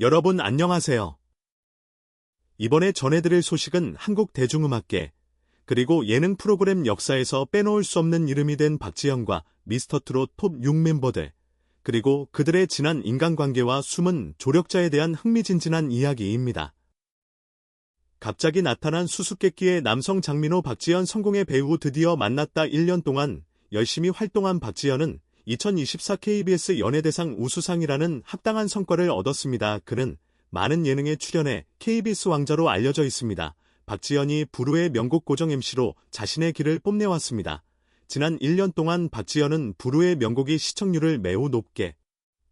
여러분 안녕하세요. 이번에 전해드릴 소식은 한국 대중음악계, 그리고 예능 프로그램 역사에서 빼놓을 수 없는 이름이 된 박지현과 미스터트롯 톱 6 멤버들, 그리고 그들의 지난 인간관계와 숨은 조력자에 대한 흥미진진한 이야기입니다. 갑자기 나타난 수수께끼의 남성 장민호 박지현 성공의 배우 드디어 만났다 1년 동안 열심히 활동한 박지현은 2024 KBS 연예대상 우수상이라는 합당한 성과를 얻었습니다. 그는 많은 예능에 출연해 KBS 왕자로 알려져 있습니다. 박지현이 부르의 명곡 고정 MC로 자신의 길을 뽐내왔습니다. 지난 1년 동안 박지현은 부르의 명곡이 시청률을 매우 높게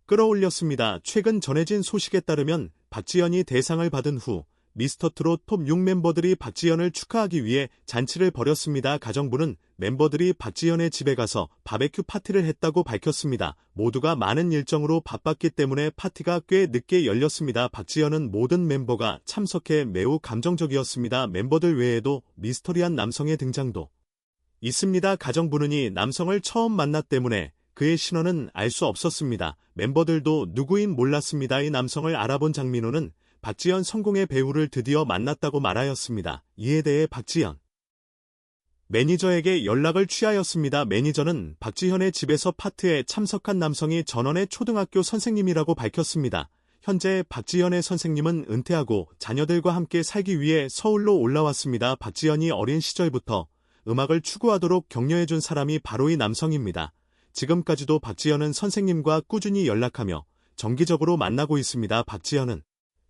끌어올렸습니다. 최근 전해진 소식에 따르면 박지현이 대상을 받은 후 미스터트롯 톱6 멤버들이 박지현을 축하하기 위해 잔치를 벌였습니다. 가정부는 멤버들이 박지현의 집에 가서 바베큐 파티를 했다고 밝혔습니다. 모두가 많은 일정으로 바빴기 때문에 파티가 꽤 늦게 열렸습니다. 박지현은 모든 멤버가 참석해 매우 감정적이었습니다. 멤버들 외에도 미스터리한 남성의 등장도 있습니다. 가정부는 이 남성을 처음 만났 때문에 그의 신원은 알 수 없었습니다. 멤버들도 누구인 몰랐습니다. 이 남성을 알아본 장민호는 박지현 성공의 배우를 드디어 만났다고 말하였습니다. 이에 대해 박지현 매니저에게 연락을 취하였습니다. 매니저는 박지현의 집에서 파트에 참석한 남성이 전원의 초등학교 선생님이라고 밝혔습니다. 현재 박지현의 선생님은 은퇴하고 자녀들과 함께 살기 위해 서울로 올라왔습니다. 박지현이 어린 시절부터 음악을 추구하도록 격려해준 사람이 바로 이 남성입니다. 지금까지도 박지현은 선생님과 꾸준히 연락하며 정기적으로 만나고 있습니다. 박지현은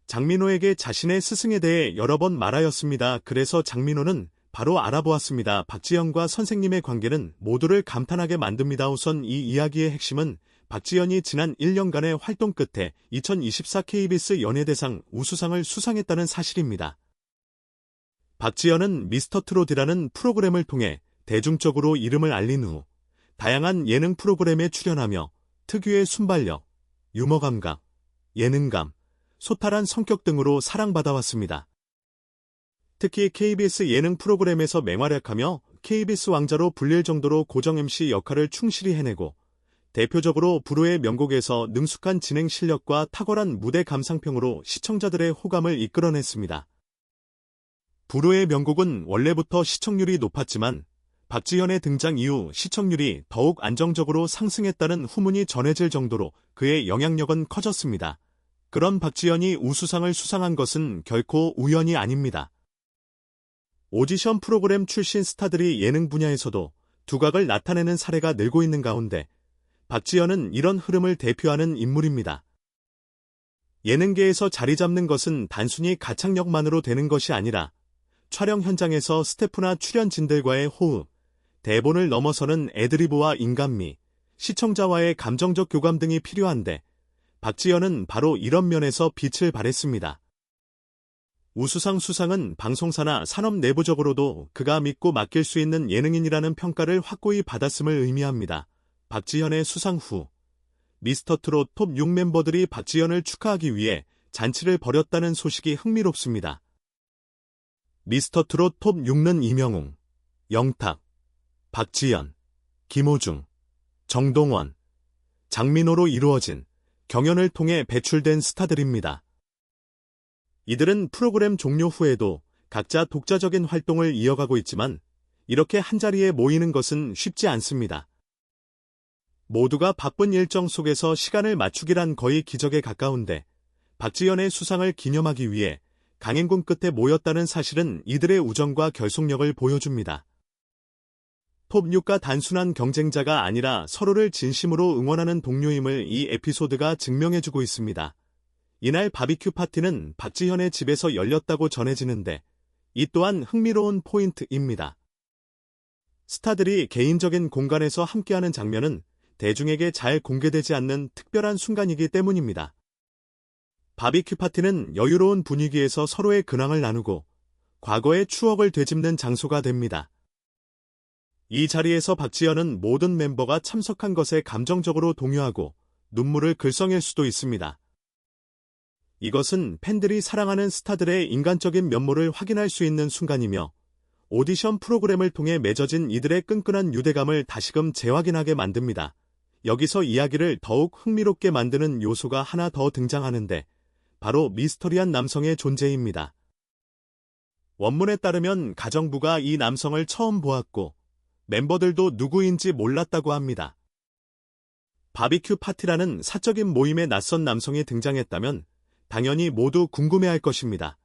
장민호에게 자신의 스승에 대해 여러 번 말하였습니다. 그래서 장민호는 바로 알아보았습니다. 박지현과 선생님의 관계는 모두를 감탄하게 만듭니다. 우선 이 이야기의 핵심은 박지현이 지난 1년간의 활동 끝에 2024 KBS 연예대상 우수상을 수상했다는 사실입니다. 박지현은 미스터트롯이라는 프로그램을 통해 대중적으로 이름을 알린 후 다양한 예능 프로그램에 출연하며 특유의 순발력, 유머 감각, 예능감, 소탈한 성격 등으로 사랑받아왔습니다. 특히 KBS 예능 프로그램에서 맹활약하며 KBS 왕자로 불릴 정도로 고정 MC 역할을 충실히 해내고 대표적으로 불후의 명곡에서 능숙한 진행 실력과 탁월한 무대 감상평으로 시청자들의 호감을 이끌어냈습니다. 불후의 명곡은 원래부터 시청률이 높았지만 박지현의 등장 이후 시청률이 더욱 안정적으로 상승했다는 후문이 전해질 정도로 그의 영향력은 커졌습니다. 그런 박지현이 우수상을 수상한 것은 결코 우연이 아닙니다. 오디션 프로그램 출신 스타들이 예능 분야에서도 두각을 나타내는 사례가 늘고 있는 가운데 박지현은 이런 흐름을 대표하는 인물입니다. 예능계에서 자리 잡는 것은 단순히 가창력만으로 되는 것이 아니라 촬영 현장에서 스태프나 출연진들과의 호흡, 대본을 넘어서는 애드리브와 인간미, 시청자와의 감정적 교감 등이 필요한데 박지현은 바로 이런 면에서 빛을 발했습니다. 우수상 수상은 방송사나 산업 내부적으로도 그가 믿고 맡길 수 있는 예능인이라는 평가를 확고히 받았음을 의미합니다. 박지현의 수상 후 미스터트롯 톱 6 멤버들이 박지현을 축하하기 위해 잔치를 벌였다는 소식이 흥미롭습니다. 미스터트롯 톱 6는 이명웅, 영탁, 박지현, 김호중, 정동원, 장민호로 이루어진 경연을 통해 배출된 스타들입니다. 이들은 프로그램 종료 후에도 각자 독자적인 활동을 이어가고 있지만 이렇게 한자리에 모이는 것은 쉽지 않습니다. 모두가 바쁜 일정 속에서 시간을 맞추기란 거의 기적에 가까운데 박지연의 수상을 기념하기 위해 강행군 끝에 모였다는 사실은 이들의 우정과 결속력을 보여줍니다. 톱6가 단순한 경쟁자가 아니라 서로를 진심으로 응원하는 동료임을 이 에피소드가 증명해주고 있습니다. 이날 바비큐 파티는 박지현의 집에서 열렸다고 전해지는데 이 또한 흥미로운 포인트입니다. 스타들이 개인적인 공간에서 함께하는 장면은 대중에게 잘 공개되지 않는 특별한 순간이기 때문입니다. 바비큐 파티는 여유로운 분위기에서 서로의 근황을 나누고 과거의 추억을 되짚는 장소가 됩니다. 이 자리에서 박지현은 모든 멤버가 참석한 것에 감정적으로 동요하고 눈물을 글썽일 수도 있습니다. 이것은 팬들이 사랑하는 스타들의 인간적인 면모를 확인할 수 있는 순간이며 오디션 프로그램을 통해 맺어진 이들의 끈끈한 유대감을 다시금 재확인하게 만듭니다. 여기서 이야기를 더욱 흥미롭게 만드는 요소가 하나 더 등장하는데 바로 미스터리한 남성의 존재입니다. 원문에 따르면 가정부가 이 남성을 처음 보았고 멤버들도 누구인지 몰랐다고 합니다. 바비큐 파티라는 사적인 모임에 낯선 남성이 등장했다면 당연히 모두 궁금해할 것입니다.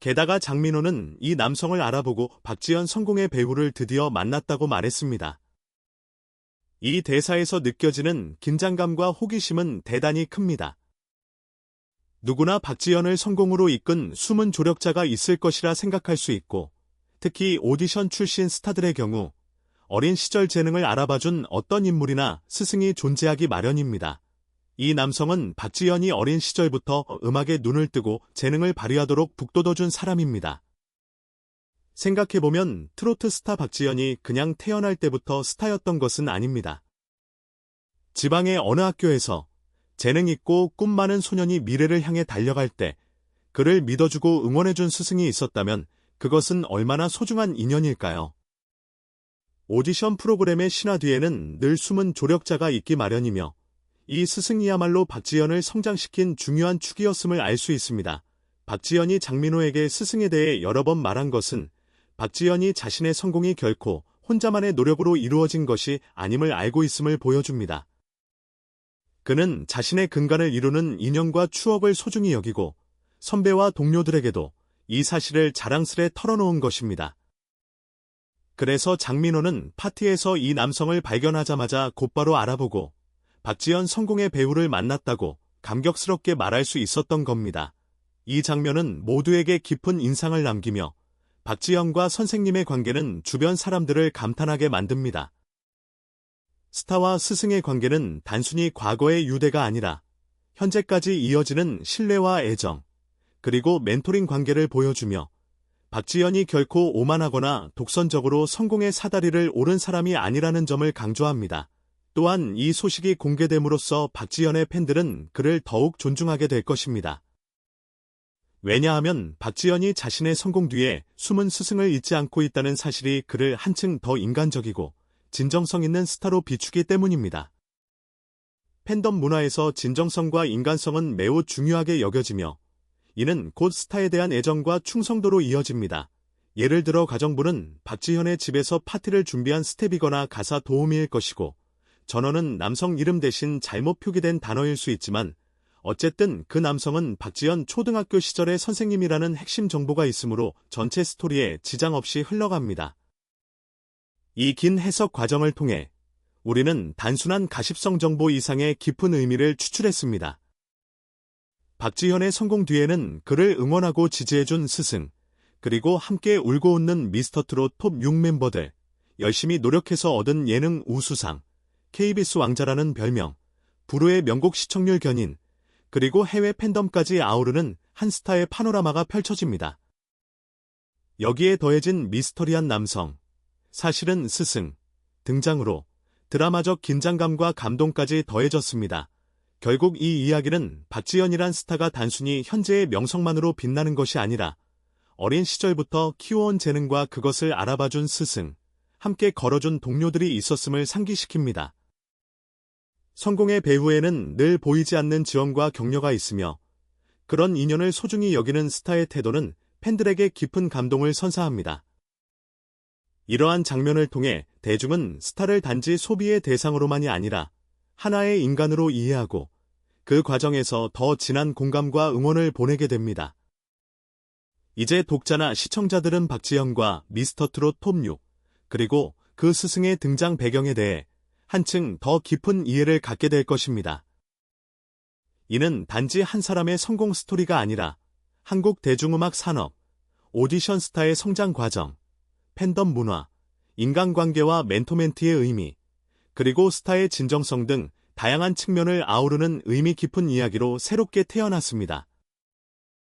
게다가 장민호는 이 남성을 알아보고 박지현 성공의 배우를 드디어 만났다고 말했습니다. 이 대사에서 느껴지는 긴장감과 호기심은 대단히 큽니다. 누구나 박지현을 성공으로 이끈 숨은 조력자가 있을 것이라 생각할 수 있고, 특히 오디션 출신 스타들의 경우 어린 시절 재능을 알아봐준 어떤 인물이나 스승이 존재하기 마련입니다. 이 남성은 박지현이 어린 시절부터 음악에 눈을 뜨고 재능을 발휘하도록 북돋워준 사람입니다. 생각해보면 트로트 스타 박지현이 그냥 태어날 때부터 스타였던 것은 아닙니다. 지방의 어느 학교에서 재능 있고 꿈 많은 소년이 미래를 향해 달려갈 때 그를 믿어주고 응원해준 스승이 있었다면 그것은 얼마나 소중한 인연일까요? 오디션 프로그램의 신화 뒤에는 늘 숨은 조력자가 있기 마련이며 이 스승이야말로 박지현을 성장시킨 중요한 축이었음을 알 수 있습니다. 박지현이 장민호에게 스승에 대해 여러 번 말한 것은 박지현이 자신의 성공이 결코 혼자만의 노력으로 이루어진 것이 아님을 알고 있음을 보여줍니다. 그는 자신의 근간을 이루는 인연과 추억을 소중히 여기고 선배와 동료들에게도 이 사실을 자랑스레 털어놓은 것입니다. 그래서 장민호는 파티에서 이 남성을 발견하자마자 곧바로 알아보고 박지현 성공의 배우를 만났다고 감격스럽게 말할 수 있었던 겁니다. 이 장면은 모두에게 깊은 인상을 남기며 박지현과 선생님의 관계는 주변 사람들을 감탄하게 만듭니다. 스타와 스승의 관계는 단순히 과거의 유대가 아니라 현재까지 이어지는 신뢰와 애정, 그리고 멘토링 관계를 보여주며 박지현이 결코 오만하거나 독선적으로 성공의 사다리를 오른 사람이 아니라는 점을 강조합니다. 또한 이 소식이 공개됨으로써 박지현의 팬들은 그를 더욱 존중하게 될 것입니다. 왜냐하면 박지현이 자신의 성공 뒤에 숨은 스승을 잊지 않고 있다는 사실이 그를 한층 더 인간적이고 진정성 있는 스타로 비추기 때문입니다. 팬덤 문화에서 진정성과 인간성은 매우 중요하게 여겨지며 이는 곧 스타에 대한 애정과 충성도로 이어집니다. 예를 들어 가정부는 박지현의 집에서 파티를 준비한 스텝이거나 가사 도우미일 것이고 전원은 남성 이름 대신 잘못 표기된 단어일 수 있지만 어쨌든 그 남성은 박지현 초등학교 시절의 선생님이라는 핵심 정보가 있으므로 전체 스토리에 지장 없이 흘러갑니다. 이 긴 해석 과정을 통해 우리는 단순한 가십성 정보 이상의 깊은 의미를 추출했습니다. 박지현의 성공 뒤에는 그를 응원하고 지지해준 스승, 그리고 함께 울고 웃는 미스터트롯 톱 6 멤버들, 열심히 노력해서 얻은 예능 우수상, KBS 왕자라는 별명, 부르의 명곡 시청률 견인, 그리고 해외 팬덤까지 아우르는 한 스타의 파노라마가 펼쳐집니다. 여기에 더해진 미스터리한 남성, 사실은 스승, 등장으로 드라마적 긴장감과 감동까지 더해졌습니다. 결국 이 이야기는 박지현이란 스타가 단순히 현재의 명성만으로 빛나는 것이 아니라 어린 시절부터 키워온 재능과 그것을 알아봐준 스승, 함께 걸어준 동료들이 있었음을 상기시킵니다. 성공의 배후에는 늘 보이지 않는 지원과 격려가 있으며 그런 인연을 소중히 여기는 스타의 태도는 팬들에게 깊은 감동을 선사합니다. 이러한 장면을 통해 대중은 스타를 단지 소비의 대상으로만이 아니라 하나의 인간으로 이해하고 그 과정에서 더 진한 공감과 응원을 보내게 됩니다. 이제 독자나 시청자들은 박지현과 미스터트롯 톱6 그리고 그 스승의 등장 배경에 대해 한층 더 깊은 이해를 갖게 될 것입니다. 이는 단지 한 사람의 성공 스토리가 아니라 한국 대중음악 산업, 오디션 스타의 성장 과정, 팬덤 문화, 인간관계와 멘토멘트의 의미, 그리고 스타의 진정성 등 다양한 측면을 아우르는 의미 깊은 이야기로 새롭게 태어났습니다.